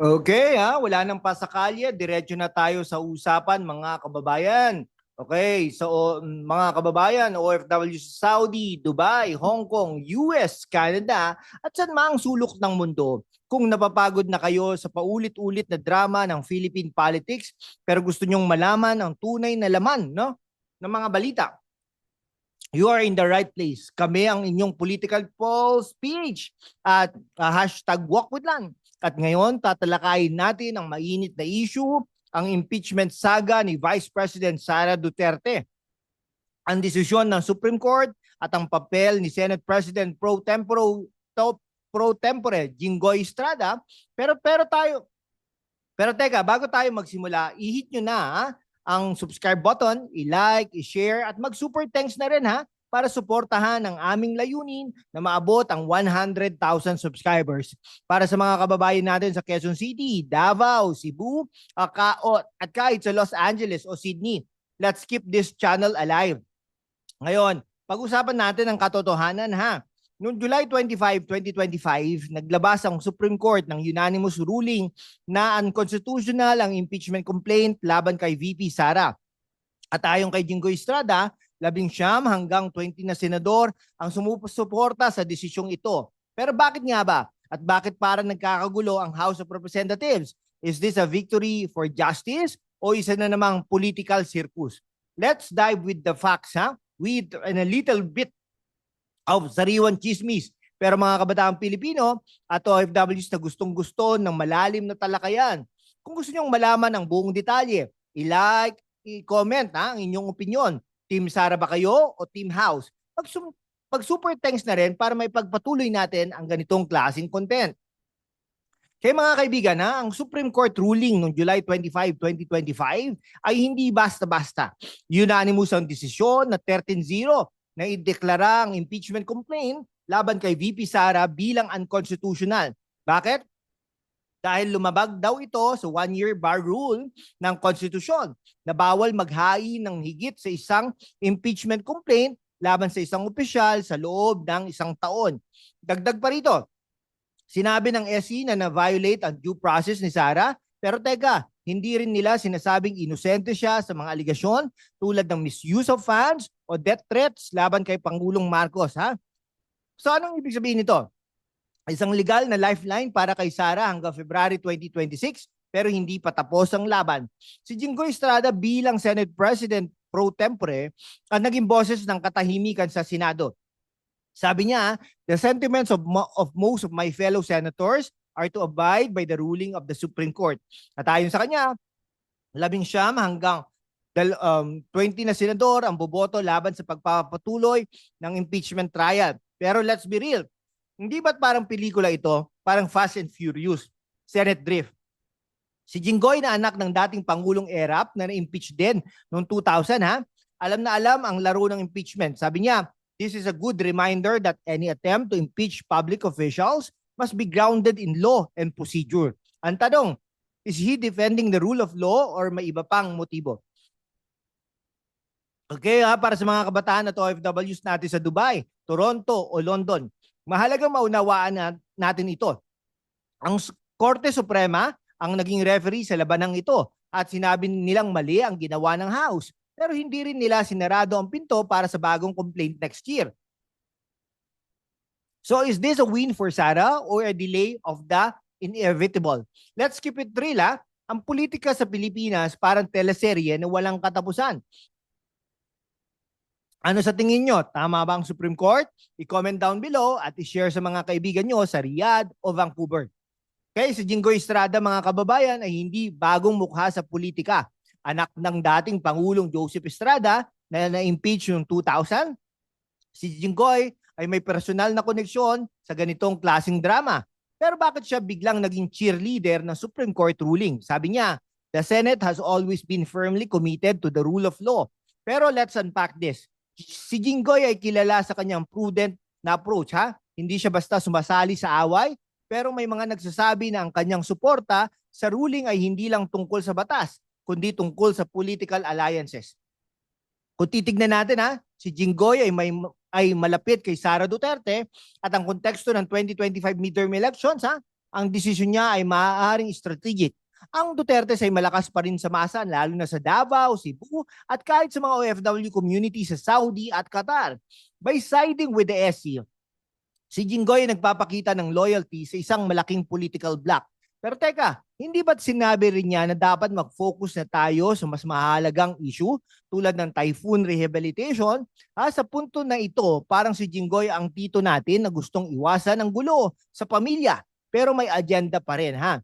Okay, ha? Wala nang pasakalye. Diretso na tayo sa usapan, mga kababayan. Okay, so mm, mga kababayan, OFW sa Saudi, Dubai, Hong Kong, US, Canada, at saan mang sulok ng mundo. Kung napapagod na kayo sa paulit-ulit na drama ng Philippine politics, pero gusto nyong malaman ang tunay na laman no, ng mga balita, you are in the right place. Kami ang inyong political pulse PH at uh, hashtag walk with Lan. At ngayon, tatalakayin natin ang mainit na issue, ang impeachment saga ni Vice President Sara Duterte. Ang desisyon ng Supreme Court at ang papel ni Senate President pro tempore to, pro tempore Jinggoy Estrada. Pero pero tayo Pero teka, bago tayo magsimula, i-hit nyo na ha, ang subscribe button, i-like, i-share at mag-super thanks na rin ha para suportahan ang aming layunin na maabot ang 100,000 subscribers. Para sa mga kababayan natin sa Quezon City, Davao, Cebu, Akao, at kahit sa Los Angeles o Sydney, let's keep this channel alive. Ngayon, pag-usapan natin ang katotohanan ha. Noong July 25, 2025, naglabas ang Supreme Court ng unanimous ruling na unconstitutional ang impeachment complaint laban kay VP Sara. At ayon kay Jinggoy Estrada, labing siyam hanggang 20 na senador ang sumusuporta sa desisyong ito. Pero bakit nga ba? At bakit parang nagkakagulo ang House of Representatives? Is this a victory for justice o isa na namang political circus? Let's dive with the facts, ha? With and a little bit of sariwan chismis. Pero mga kabataang Pilipino at OFWs na gustong-gusto ng malalim na talakayan. Kung gusto nyong malaman ang buong detalye, i-like, i-comment ha, ang inyong opinion. Team Sara ba kayo o Team House? Pag, pag super thanks na rin para may pagpatuloy natin ang ganitong klaseng content. Kaya mga kaibigan, ha, ang Supreme Court ruling noong July 25, 2025 ay hindi basta-basta. Unanimous ang desisyon na 13-0 na ideklara ang impeachment complaint laban kay VP Sara bilang unconstitutional. Bakit? Dahil lumabag daw ito sa one-year bar rule ng konstitusyon na bawal maghain ng higit sa isang impeachment complaint laban sa isang opisyal sa loob ng isang taon. Dagdag pa rito, sinabi ng SE na na-violate ang due process ni Sara, pero teka, hindi rin nila sinasabing inosente siya sa mga aligasyon tulad ng misuse of funds o death threats laban kay Pangulong Marcos. Ha? So anong ibig sabihin nito? Isang legal na lifeline para kay Sara hanggang February 2026 pero hindi pa tapos ang laban. Si Jinggoy Estrada bilang Senate President pro tempore ang naging boses ng katahimikan sa Senado. Sabi niya, the sentiments of, mo- of most of my fellow senators are to abide by the ruling of the Supreme Court. At ayon sa kanya, labing siyam hanggang dal, um, 20 na senador ang boboto laban sa pagpapatuloy ng impeachment trial. Pero let's be real, hindi ba't parang pelikula ito? Parang Fast and Furious, Senate Drift. Si Jinggoy na anak ng dating Pangulong Erap na na-impeach din noong 2000 ha. Alam na alam ang laro ng impeachment. Sabi niya, this is a good reminder that any attempt to impeach public officials must be grounded in law and procedure. Ang tanong, is he defending the rule of law or may iba pang motibo? Okay ha, para sa mga kabataan at OFWs natin sa Dubai, Toronto o London, mahalagang maunawaan na, natin ito. Ang Korte Suprema ang naging referee sa labanang ito at sinabi nilang mali ang ginawa ng House pero hindi rin nila sinarado ang pinto para sa bagong complaint next year. So is this a win for Sara or a delay of the inevitable? Let's keep it real ha. Ang politika sa Pilipinas parang teleserye na walang katapusan. Ano sa tingin nyo? Tama ba ang Supreme Court? I-comment down below at i-share sa mga kaibigan nyo sa Riyadh o Vancouver. Kaya si Jinggoy Estrada mga kababayan ay hindi bagong mukha sa politika. Anak ng dating Pangulong Joseph Estrada na na-impeach noong 2000. Si Jinggoy ay may personal na koneksyon sa ganitong klasing drama. Pero bakit siya biglang naging cheerleader ng Supreme Court ruling? Sabi niya, the Senate has always been firmly committed to the rule of law. Pero let's unpack this. Si Jinggoy ay kilala sa kanyang prudent na approach ha. Hindi siya basta sumasali sa away, pero may mga nagsasabi na ang kanyang suporta sa ruling ay hindi lang tungkol sa batas, kundi tungkol sa political alliances. Kung titignan natin ha, si Jinggoy ay may ay malapit kay Sara Duterte at ang konteksto ng 2025 midterm elections ha, ang desisyon niya ay maaaring strategic. Ang Duterte ay malakas pa rin sa masa, lalo na sa Davao, Cebu, at kahit sa mga OFW community sa Saudi at Qatar. By siding with the SC, si Jinggoy ay nagpapakita ng loyalty sa isang malaking political bloc. Pero teka, hindi ba't sinabi rin niya na dapat mag-focus na tayo sa mas mahalagang issue tulad ng typhoon rehabilitation? Ah, sa punto na ito, parang si Jinggoy ang tito natin na gustong iwasan ang gulo sa pamilya pero may agenda pa rin ha.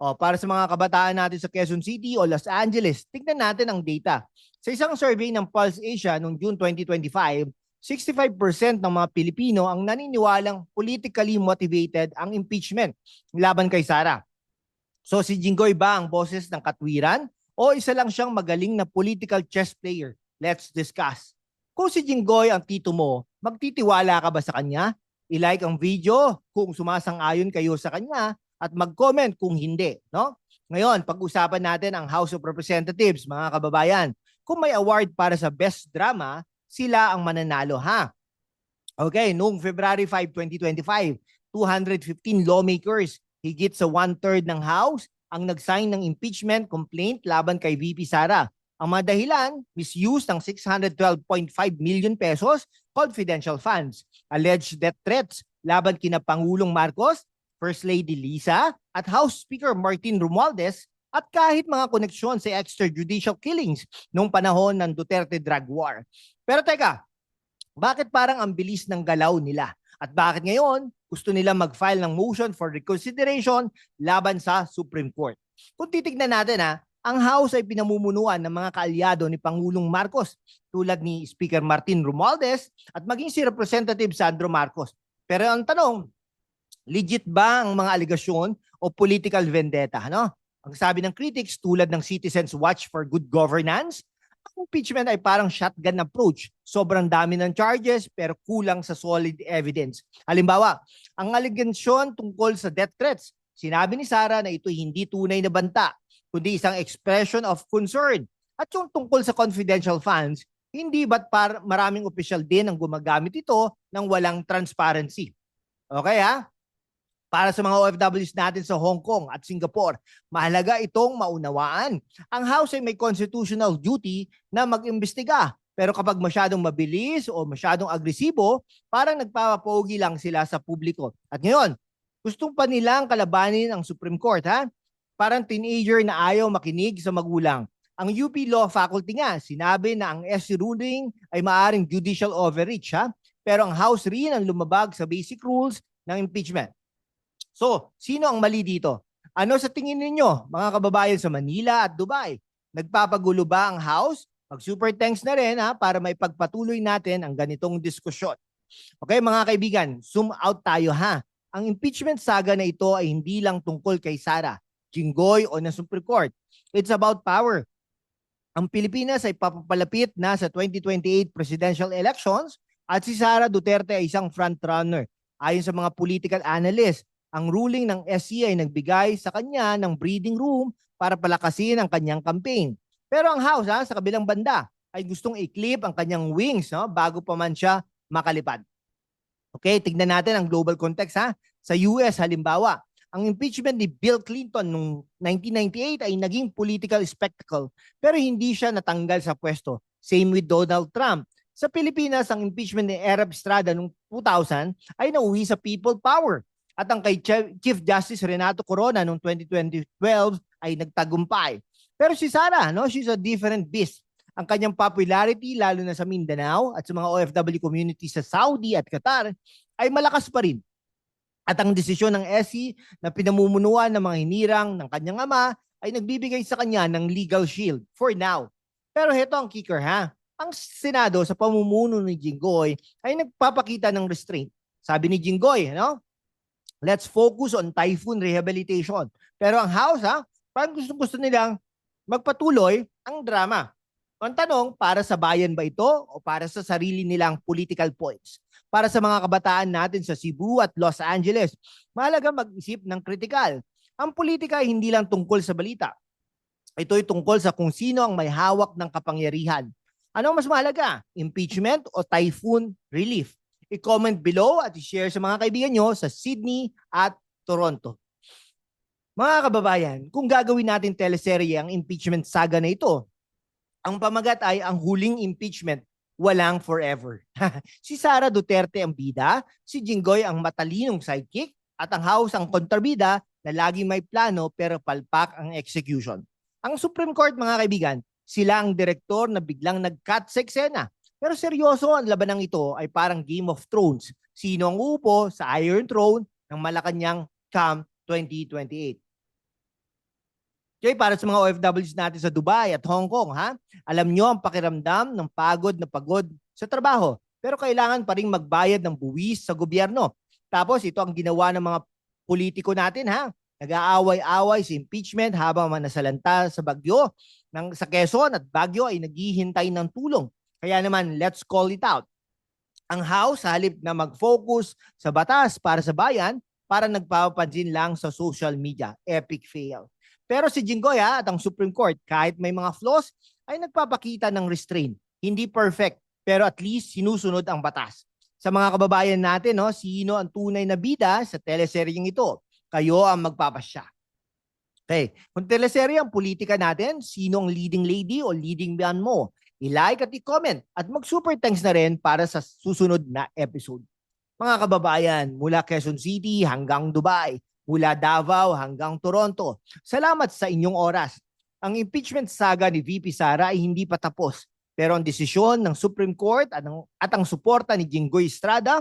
O, para sa mga kabataan natin sa Quezon City o Los Angeles, tignan natin ang data. Sa isang survey ng Pulse Asia noong June 2025, 65% ng mga Pilipino ang naniniwalang politically motivated ang impeachment laban kay Sara. So si Jinggoy ba ang boses ng katwiran o isa lang siyang magaling na political chess player? Let's discuss. Kung si Jinggoy ang tito mo, magtitiwala ka ba sa kanya? I-like ang video kung sumasang-ayon kayo sa kanya at mag-comment kung hindi, no? Ngayon, pag-usapan natin ang House of Representatives, mga kababayan. Kung may award para sa best drama, sila ang mananalo, ha? Okay, noong February 5, 2025, 215 lawmakers, higit sa one-third ng House, ang nag-sign ng impeachment complaint laban kay VP Sara. Ang mga dahilan, misuse ng 612.5 million pesos confidential funds, alleged death threats laban kina Pangulong Marcos, First Lady Lisa, at House Speaker Martin Romualdez, at kahit mga koneksyon sa extrajudicial killings noong panahon ng Duterte drug war. Pero teka, bakit parang ang bilis ng galaw nila? At bakit ngayon gusto nila mag-file ng motion for reconsideration laban sa Supreme Court? Kung titignan natin ha, ang House ay pinamumunuan ng mga kaalyado ni Pangulong Marcos tulad ni Speaker Martin Romualdez at maging si Representative Sandro Marcos. Pero ang tanong, legit ba ang mga aligasyon o political vendetta? No? Ang sabi ng critics tulad ng Citizens Watch for Good Governance, ang impeachment ay parang shotgun approach. Sobrang dami ng charges pero kulang sa solid evidence. Halimbawa, ang aligasyon tungkol sa death threats, sinabi ni Sara na ito hindi tunay na banta, kundi isang expression of concern. At yung tungkol sa confidential funds, hindi ba't par maraming opisyal din ang gumagamit ito ng walang transparency? Okay ha? Para sa mga OFWs natin sa Hong Kong at Singapore, mahalaga itong maunawaan. Ang House ay may constitutional duty na mag-imbestiga. Pero kapag masyadong mabilis o masyadong agresibo, parang nagpapapogi lang sila sa publiko. At ngayon, gustong pa nilang kalabanin ang Supreme Court ha? Parang teenager na ayaw makinig sa magulang. Ang UP Law Faculty nga, sinabi na ang SC ruling ay maaring judicial overreach ha? Pero ang House rin ang lumabag sa basic rules ng impeachment. So, sino ang mali dito? Ano sa tingin ninyo, mga kababayan sa Manila at Dubai? Nagpapagulo ba ang House? Mag-super thanks na rin ha, para may pagpatuloy natin ang ganitong diskusyon. Okay mga kaibigan, zoom out tayo ha. Ang impeachment saga na ito ay hindi lang tungkol kay Sara, Jinggoy o ng Supreme Court. It's about power. Ang Pilipinas ay papapalapit na sa 2028 presidential elections at si Sara Duterte ay isang frontrunner. Ayon sa mga political analysts, ang ruling ng SC ay nagbigay sa kanya ng breathing room para palakasin ang kanyang campaign. Pero ang House ha, sa kabilang banda ay gustong i-clip ang kanyang wings no, bago pa man siya makalipad. Okay, tignan natin ang global context ha. Sa US halimbawa, ang impeachment ni Bill Clinton noong 1998 ay naging political spectacle pero hindi siya natanggal sa pwesto. Same with Donald Trump. Sa Pilipinas, ang impeachment ni Arab Estrada noong 2000 ay nauwi sa people power. At ang kay Chief Justice Renato Corona noong 2012 ay nagtagumpay. Pero si Sara, no, she's a different beast. Ang kanyang popularity, lalo na sa Mindanao at sa mga OFW community sa Saudi at Qatar, ay malakas pa rin. At ang desisyon ng SC na pinamumunuan ng mga hinirang ng kanyang ama ay nagbibigay sa kanya ng legal shield for now. Pero heto ang kicker ha. Ang Senado sa pamumuno ni Jinggoy ay nagpapakita ng restraint. Sabi ni Jinggoy, no? Let's focus on typhoon rehabilitation. Pero ang House, ha, parang gusto-gusto nilang magpatuloy ang drama. Ang tanong, para sa bayan ba ito o para sa sarili nilang political points? Para sa mga kabataan natin sa Cebu at Los Angeles, mahalaga mag-isip ng kritikal. Ang politika ay hindi lang tungkol sa balita. Ito ay tungkol sa kung sino ang may hawak ng kapangyarihan. Ano mas mahalaga? Impeachment o typhoon relief? I-comment below at i-share sa mga kaibigan nyo sa Sydney at Toronto. Mga kababayan, kung gagawin natin teleserye ang impeachment saga na ito, ang pamagat ay ang huling impeachment, walang forever. si Sara Duterte ang bida, si Jinggoy ang matalinong sidekick, at ang House ang kontrabida na laging may plano pero palpak ang execution. Ang Supreme Court, mga kaibigan, sila ang direktor na biglang nag-cut sa eksena. Pero seryoso ang labanang ito ay parang Game of Thrones. Sino ang uupo sa Iron Throne ng Malacanang come 2028? Okay, para sa mga OFWs natin sa Dubai at Hong Kong, ha? Alam nyo ang pakiramdam ng pagod na pagod sa trabaho. Pero kailangan pa rin magbayad ng buwis sa gobyerno. Tapos ito ang ginawa ng mga politiko natin, ha? Nag-aaway-away sa impeachment habang manasalanta sa Bagyo ng sa Quezon at Bagyo ay naghihintay ng tulong. Kaya naman, let's call it out. Ang House, halip na mag-focus sa batas para sa bayan, para nagpapapansin lang sa social media. Epic fail. Pero si Jinggoy at ang Supreme Court, kahit may mga flaws, ay nagpapakita ng restraint. Hindi perfect, pero at least sinusunod ang batas. Sa mga kababayan natin, no, sino ang tunay na bida sa teleseryeng ito? Kayo ang magpapasya. Okay, kung teleserye ang politika natin, sino ang leading lady o leading man mo? I-like at i-comment at mag-super thanks na rin para sa susunod na episode. Mga kababayan, mula Quezon City hanggang Dubai, mula Davao hanggang Toronto. Salamat sa inyong oras. Ang impeachment saga ni VP Sara ay hindi pa tapos. Pero ang desisyon ng Supreme Court at ang, at ang suporta ni Jinggoy Estrada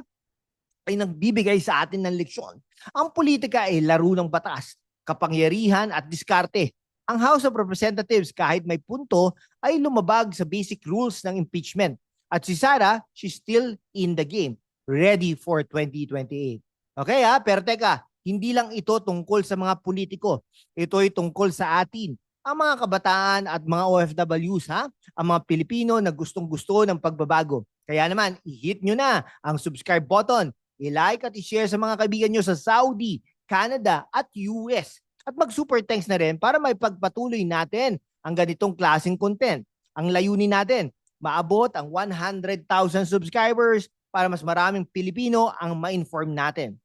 ay nagbibigay sa atin ng leksyon. Ang politika ay laro ng batas, kapangyarihan at diskarte. Ang House of Representatives kahit may punto ay lumabag sa basic rules ng impeachment. At si Sara, she's still in the game, ready for 2028. Okay ha, pero teka, hindi lang ito tungkol sa mga politiko. Ito ay tungkol sa atin, ang mga kabataan at mga OFWs, ha? Ang mga Pilipino na gustong-gusto ng pagbabago. Kaya naman, i-hit nyo na ang subscribe button, i-like at i-share sa mga kaibigan nyo sa Saudi, Canada at US. At mag-super thanks na rin para may pagpatuloy natin ang ganitong klaseng content. Ang layunin natin, maabot ang 100,000 subscribers para mas maraming Pilipino ang ma-inform natin.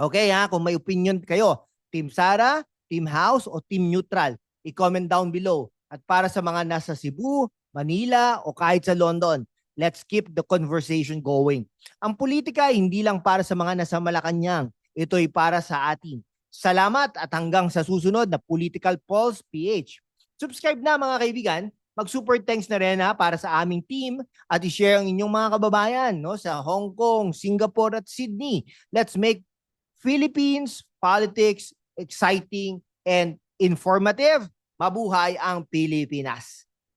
Okay ha, kung may opinion kayo, Team Sara, Team House o Team Neutral, i-comment down below. At para sa mga nasa Cebu, Manila o kahit sa London, let's keep the conversation going. Ang politika hindi lang para sa mga nasa Malacanang, ito ay para sa atin. Salamat at hanggang sa susunod na Political Pulse PH. Subscribe na mga kaibigan, mag-super thanks na rin ha para sa aming team at i-share ang inyong mga kababayan no, sa Hong Kong, Singapore at Sydney. Let's make Philippines politics exciting and informative. Mabuhay ang Pilipinas.